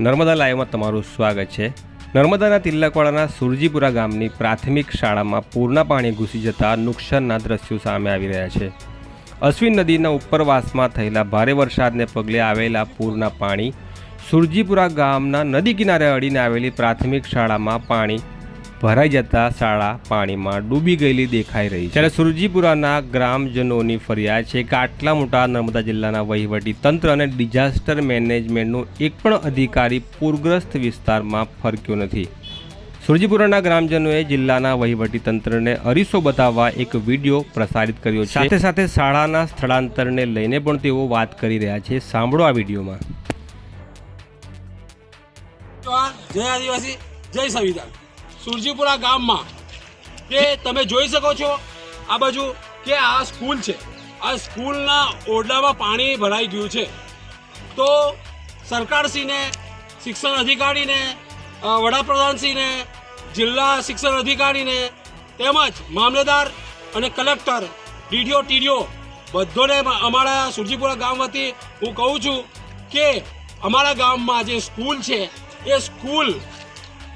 નર્મદા લાઈવમાં તમારું સ્વાગત છે. નર્મદાના તિલકવાડાના સુરજીપુરા ગામની પ્રાથમિક શાળામાં પૂરના પાણી ઘૂસી જતા નુકસાનના દ્રશ્યો સામે આવી રહ્યા છે. અશ્વિન નદીના ઉપરવાસમાં થયેલા ભારે વરસાદને પગલે આવેલા પૂરના પાણી સુરજીપુરા ગામના નદી કિનારે અડીને આવેલી પ્રાથમિક શાળામાં પાણી ભરાઈ જતા શાળા પાણીમાં ડૂબી ગયેલી દેખાઈ રહી છે. ત્યારે સુરજીપુરાના ગ્રામજનોની ફરિયાદ છે કે આટલા મોટા નર્મદા જિલ્લાના વહીવટી તંત્ર અને ડિઝાસ્ટર મેનેજમેન્ટનો એક પણ અધિકારી પૂરગ્રસ્ત વિસ્તારમાં ફરક્યો નથી. સુરજીપુરાના ગ્રામજનોએ જિલ્લાના વહીવટી તંત્રને અરીસો બતાવવા એક વીડિયો પ્રસારિત કર્યો છે. સાથે સાથે શાળાના સ્થળાંતરને લઈને પણ તેઓ વાત કરી રહ્યા છે. સાંભળો આ વિડીયોમાં. જય આદિવાસી જય સંવિધાન. સુરજીપુરા ગામમાં. કે તમે જોઈ શકો છો આ બાજુ કે આ સ્કૂલ છે. આ સ્કૂલના ઓરડામાં પાણી ભરાઈ ગયું છે. તો સરકારશ્રીને, શિક્ષણ અધિકારીને વડાપ્રધાનશ્રીને, જિલ્લા શિક્ષણ અધિકારીને તેમજ મામલેદાર અને કલેક્ટર, ડીડીઓ, ટીડીઓ બધોને અમારા સુરજીપુરા ગામ વતી હું કહું છું કે અમારા ગામમાં જે સ્કૂલ છે, એ સ્કૂલ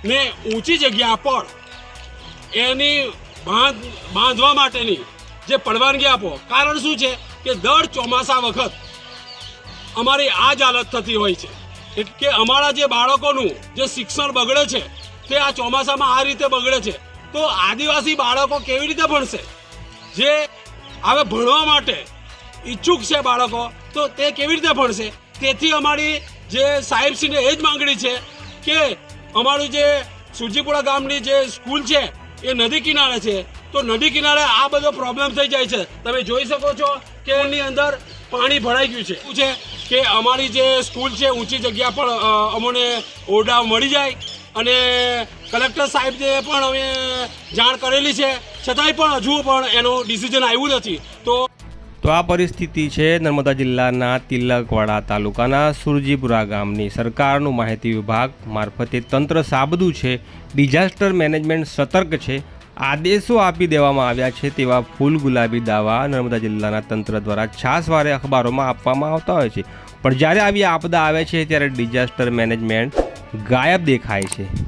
ને ઊંચી જગ્યા પર એની બાંધ, બાંધવા માટેની જે પરવાનગી આપો, કારણ શું છે કે દર ચોમાસા વખત અમારી આ જ હાલત થતી હોય છે. એટલે કે અમારા જે બાળકોનું જે શિક્ષણ બગડે છે, તે આ ચોમાસામાં આ રીતે બગડે છે. તો આદિવાસી બાળકો કેવી રીતે ભણશે? જે હવે ભણવા માટે ઈચ્છુક છે બાળકો, તો તે કેવી રીતે ભણશે? તેથી અમારી જે સાહેબશ્રીને એ જ માંગણી છે કે અમારું જે સુરજીપુરા ગામની જે સ્કૂલ છે, એ નદી કિનારે છે. તો નદી કિનારે આ બધો પ્રોબ્લેમ થઈ જાય છે. તમે જોઈ શકો છો કે એની અંદર પાણી ભરાઈ ગયું છે. શું છે કે અમારી જે સ્કૂલ છે, ઊંચી જગ્યા પર અમને ઓરડા મળી જાય અને કલેક્ટર સાહેબને પણ અમે જાણ કરેલી છે. છતાંય પણ હજુ પણ એનું ડિસિઝન આવ્યું નથી. તો તો આ પરિસ્થિતિ છે નર્મદા જિલ્લાના તિલકવાડા તાલુકાના સુરજીપુરા ગામની. સરકારનું માહિતી વિભાગ મારફતે તંત્ર સાબદું છે, ડિઝાસ્ટર મેનેજમેન્ટ સતર્ક છે, આદેશો આપી દેવામાં આવ્યા છે તેવા ફૂલ ગુલાબી દાવા નર્મદા જિલ્લાના તંત્ર દ્વારા છાસવારે અખબારોમાં આપવામાં આવતા હોય છે. પણ જ્યારે આવી આપદા આવે છે ત્યારે ડિઝાસ્ટર મેનેજમેન્ટ ગાયબ દેખાય છે.